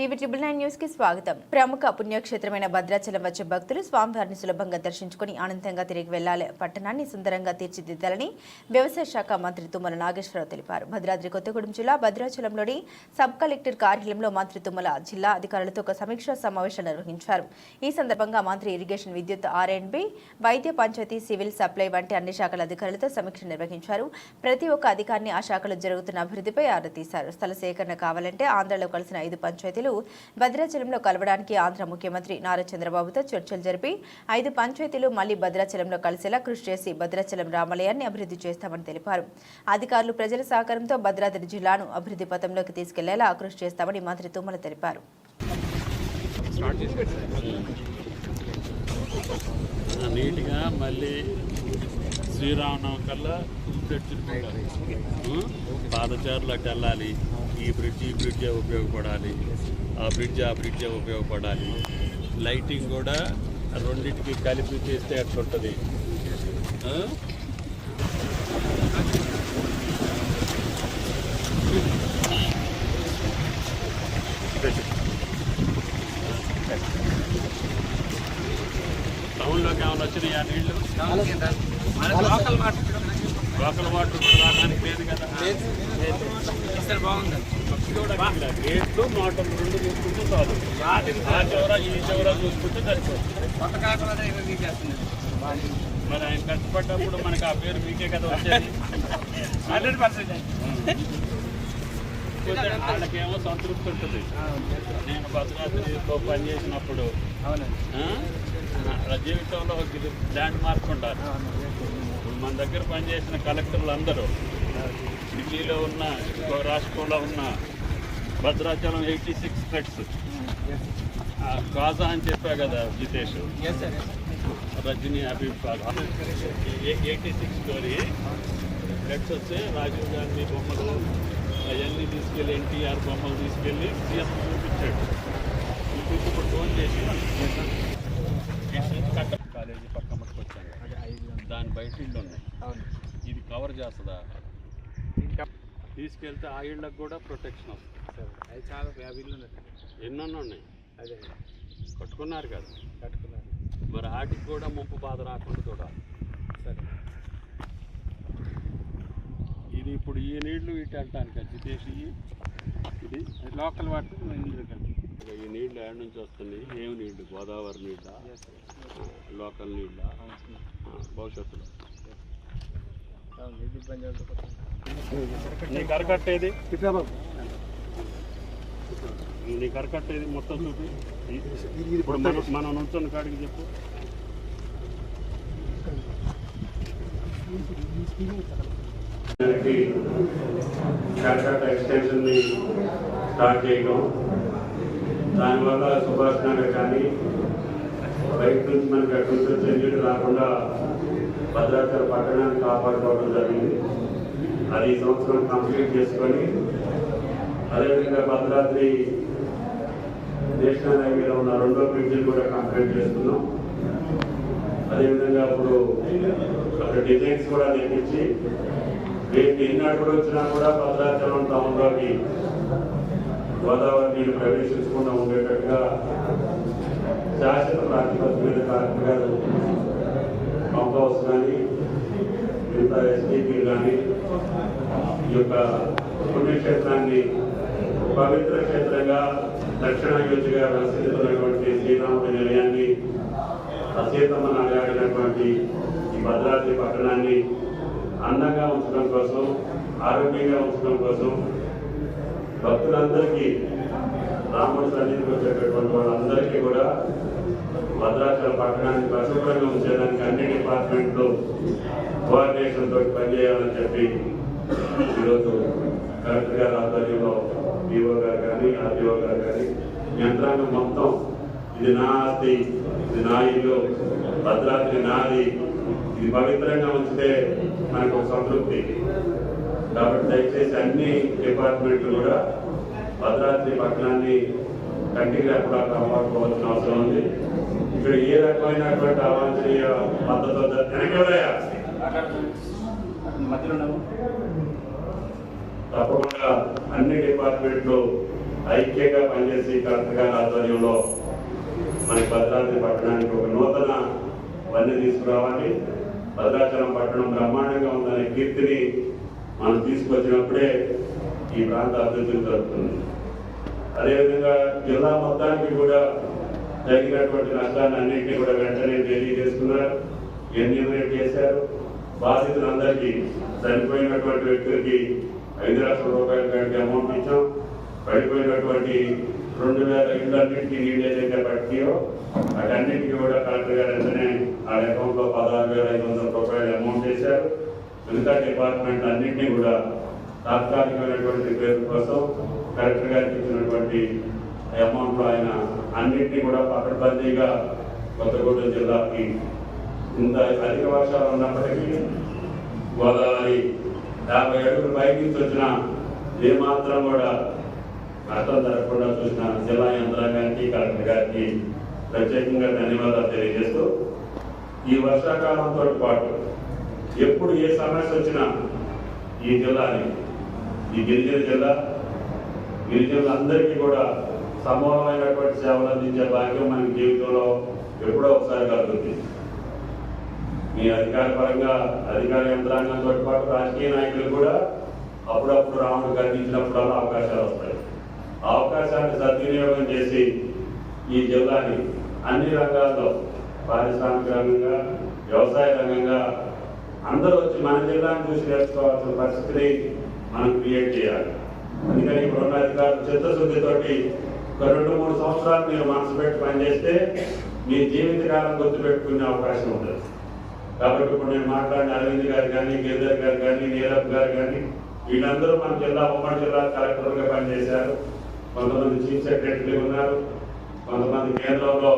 TV triple nine న్యూస్కి స్వాగతం. ప్రముఖ పుణ్యక్షేత్రమైన భద్రాచలం వచ్చే భక్తులు స్వామివారిని సులభంగా దర్శించుకుని ఆనందంగా తిరిగి వెళ్ళాలి పట్టణాన్ని సుందరంగా తీర్చిదిద్దాలని వ్యవసాయ శాఖ మంత్రి తుమ్మల నాగేశ్వరరావు తెలిపారు. భద్రాద్రి కొత్తగూడెం జిల్లా భద్రాచలంలోని సబ్ కలెక్టర్ కార్యాలయంలో మంత్రి తుమ్మల జిల్లా అధికారులతో ఒక సమీక్షా సమావేశం నిర్వహించారు. ఈ సందర్భంగా మంత్రి ఇరిగేషన్ విద్యుత్ ఆర్ఎండ్బి వైద్య పంచాయతీ సివిల్ సప్లై వంటి అన్ని శాఖల అధికారులతో సమీక్ష నిర్వహించారు. ప్రతి ఒక్క అధికారిని ఆ శాఖలో జరుగుతున్న అభివృద్ధిపై ఆరా తీశారు. స్థల సేకరణ కావాలంటే ఆంధ్రలో కలిసిన ఐదు పంచాయతీలు భద్రాచలంలో కలవడానికి ఆంధ్ర ముఖ్యమంత్రి నారా చంద్రబాబుతో చర్చలు జరిపి ఐదు పంచాయతీలు మళ్ళీ భద్రాచలంలో కలిసేలా కృషి చేసి భద్రాచలం రామాలయాన్ని అభివృద్ధి చేస్తామని తెలిపారు. అధికారులు ప్రజల సహకారంతో భద్రాద్రి జిల్లాను అభివృద్ధి పథంలోకి తీసుకెళ్ళేలా కృషి చేస్తామని మంత్రి తుమ్మల తెలిపారు. నీట్గా మళ్ళీ శ్రీరామనవమి కల్లా తెచ్చుకుంటారు వెళ్ళాలి ఈ బ్రిడ్జ్ ఈ బ్రిడ్జే ఉపయోగపడాలి. ఆ బ్రిడ్జ్ ఆ బ్రిడ్జ్ ఉపయోగపడాలి? లైటింగ్ కూడా రెండింటికి కలిపి చేస్తే అట్లుంటుంది. టౌన్లోకి ఏమైనా వచ్చినాయి ఆ నీళ్ళు లోకల్ వాటర్ కూడా రావడానికి లేదు కదా. గేట్లు మోటార్లు రెండు చూసుకుంటే చాలు. ఆ చివర ఈ చివర చూసుకుంటే సరిపోతుంది మరి ఆయన కష్టపడ్డప్పుడు మనకి ఆ పేరు మీకే కదా వచ్చేది. Hundred percent. వాళ్ళకేమో సంతృప్తి ఉంటుంది. నేను భద్రాద్రితో పనిచేసినప్పుడు ఆ? నా జీవితంలో ల్యాండ్ మార్క్ ఉండాలి. మన దగ్గర పనిచేసిన కలెక్టర్లు అందరూ ఢిల్లీలో ఉన్న రాష్ట్రంలో ఉన్న Bhadrachalam eighty six threads kaja అని చెప్పా కదా Jitesh? Rajani kaja eighty six story threads వస్తే రాజీవ్ గాంధీ బొమ్మలు అవన్నీ తీసుకెళ్ళి ఎన్టీఆర్ బొమ్మలు తీసుకెళ్ళి సీఎం చూపించాడు. చూపించి ఇప్పుడు ఫోన్ చేసి కాలేజీ పక్క మట్టుకొచ్చాను. దాని బయట ఇళ్ళు ఉన్నాయి. ఇది కవర్ చేస్తుందా? తీసుకెళ్తే ఆ ఇళ్ళకు కూడా ప్రొటెక్షన్ వస్తుంది. అది చాలా యాభై ఇల్లు ఉన్నాయి. ఎన్నెన్నో ఉన్నాయి. అదే. కట్టుకున్నారు కదా. కట్టుకున్నారు. మరి వాటికి కూడా ముప్పు బాధ రాకుండా చూడాలి. సరే. ఇది ఇప్పుడు ఈ నీళ్ళు ఇటు వెళ్ళటానికి జితేష్ ఇది లోకల్ వాటర్ ఇందులో కలిపి ఈ నీళ్ళు ఎక్కడి నుంచి వస్తున్నాయి? ఏమి నీళ్ళు? గోదావరి నీళ్ళ లోకల్ నీళ్ళ భవిష్యత్తులో నీకు అరకట్టేది మొత్తం చూపి. ఇప్పుడు మనం మనం నుంచున్న కాడికి చెప్పు. ఎక్స్టెన్షన్ని స్టార్ట్ చేయడం దానివల్ల సుభాష్ నగర్ కానీ బయట నుంచి మనకి అటు నుంచి వచ్చే రాకుండా భద్రాచల పట్టణాన్ని కాపాడుకోవడం జరిగింది. అది ఈ సంవత్సరం కంప్లీట్ చేసుకొని అదేవిధంగా భద్రాద్రి నేషనల్ హైవేలో ఉన్న రెండో బ్రిడ్జిని కూడా కంప్లీట్ చేస్తున్నాం అదేవిధంగా ఇప్పుడు అక్కడ డిజైన్స్ కూడా తెప్పించి రేపు ఎన్నప్పుడు వచ్చినా కూడా భద్రాచలం టౌన్లోకి గోదావరి నీళ్ళు ప్రవేశించకుండా ఉండేటట్టుగా శాశ్వత ప్రాతిపత్తి మీద కలెక్టర్ గారు పంప్ హౌస్ కానీ మిగతా ఎస్టీపీ కానీ ఈ యొక్క పుణ్యక్షేత్రాన్ని పవిత్ర క్షేత్రంగా దక్షిణ యోజిగా రసిస్తున్నటువంటి శ్రీరాముడి నిలయాన్ని అసీతమ్మ నాగాడినటువంటి ఈ భద్రాద్రి పట్టణాన్ని అందంగా ఉంచడం కోసం ఆరోగ్యంగా ఉంచడం కోసం భక్తులందరికీ రాముడి సన్నిధికి వచ్చేటటువంటి వాళ్ళందరికీ కూడా భద్రాచలం పట్టణాన్ని పరిశుభ్రంగా ఉంచేదానికి అన్ని డిపార్ట్మెంట్లు కోఆర్డినేషన్ తోటి పనిచేయాలని చెప్పి ఈరోజు కలెక్టర్ గారి ఆధ్వర్యంలో డిఓ గారు కానీ ఆర్డీఓ గారు కానీ యంత్రాంగం మొత్తం ఇది నా ఆస్తి ఇది నా ఇల్లు భద్రాద్రి నాది. ఇది పవిత్రంగా ఉంచితే మనకు సంతృప్తి. కాబట్టి దయచేసి అన్ని డిపార్ట్మెంట్లు కూడా భద్రాద్రి పట్టణాన్ని కంటికి కూడా కాపాడుకోవాల్సిన అవసరం ఉంది. ఇక్కడ ఏ రకమైనటువంటి అవాంఛనీయ ఉన్నాము. తప్పకుండా అన్ని డిపార్ట్మెంట్లు ఐక్యంగా పనిచేసి కలెక్టర్ గారి ఆధ్వర్యంలో మన భద్రాద్రి పట్టణానికి ఒక నూతన వన్నీ తీసుకురావాలి. భద్రాచలం పట్టణం బ్రహ్మాండంగా ఉందనే కీర్తిని మనం తీసుకొచ్చినప్పుడే ఈ ప్రాంత అభివృద్ధిని జరుగుతుంది. అదేవిధంగా జిల్లా మొత్తానికి కూడా జరిగినటువంటి నష్టాన్ని అన్నింటినీ కూడా వెంటనే తెలియజేస్తున్నారు. ఎన్యూమరేట్ చేశారు. బాధితులందరికీ చనిపోయినటువంటి వ్యక్తులకి ఐదు లక్షల రూపాయల కంటే అమౌంట్ ఇచ్చాం. పడిపోయినటువంటి రెండు వేల ఇళ్ళన్నింటికి నీళ్ళు ఏదైతే పట్టియో వాటన్నిటికీ కూడా కలెక్టర్ గారు వెంటనే ఆ అకౌంట్లో పదహారు వేల ఐదు వందల రూపాయలు అమౌంట్ చేశారు మిగతా డిపార్ట్మెంట్ అన్నింటినీ కూడా తాత్కాలికమైనటువంటి పేరు కోసం కలెక్టర్ గారికి ఇచ్చినటువంటి అమౌంట్ ఆయన అన్నింటినీ కూడా పకడ్బందీగా కొత్తగూడెం జిల్లాకి ఇంత అధిక వర్షాలు ఉన్నప్పటికీ గోదావరి యాభై అడుగులు పైకి వచ్చిన ఏమాత్రం కూడా నష్టం జరగకుండా చూసిన జిల్లా యంత్రాంగానికి కలెక్టర్ గారికి ప్రత్యేకంగా ధన్యవాదాలు తెలియజేస్తూ ఈ వర్షాకాలంతో పాటు ఎప్పుడు ఏ సమస్య వచ్చినా ఈ జిల్లాని ఈ గిరిజన జిల్లా గిరిజనులందరికీ కూడా సమూలమైనటువంటి సేవలు అందించే భాగ్యం మన జీవితంలో ఎప్పుడో ఒకసారి కలుగుతుంది మీ అధికార పరంగా అధికార యంత్రాంగంతో పాటు రాజకీయ నాయకులు కూడా అప్పుడప్పుడు రాముడు కనిపించినప్పుడల్లా అవకాశాలు వస్తాయి. ఆ అవకాశాన్ని సద్వినియోగం చేసి ఈ జిల్లాని అన్ని రంగాల్లో పారిశ్రామిక రంగంగా వ్యవసాయ రంగంగా అందరూ వచ్చి మన జిల్లాను చూసి నేర్చుకోవాల్సిన పరిస్థితిని మనం క్రియేట్ చేయాలి. అందుకని ఇప్పుడున్న అధికారులు చిత్తశుద్ధితోటి ఒక రెండు మూడు సంవత్సరాలు మీరు మనసు పెట్టి పనిచేస్తే మీ జీవితకాలం గుర్తుపెట్టుకునే అవకాశం ఉంటుంది కాబట్టి ఇప్పుడు నేను మాట్లాడిన అరవింద్ గారు కానీ గిరిధర్ గారు కానీ నీరబ్ గారు కానీ వీళ్ళందరూ మన జిల్లా ఉమ్మడి జిల్లా కలెక్టర్గా పనిచేశారు. కొంతమంది చీఫ్ సెక్రటరీ ఉన్నారు. కొంతమంది కేంద్రంలో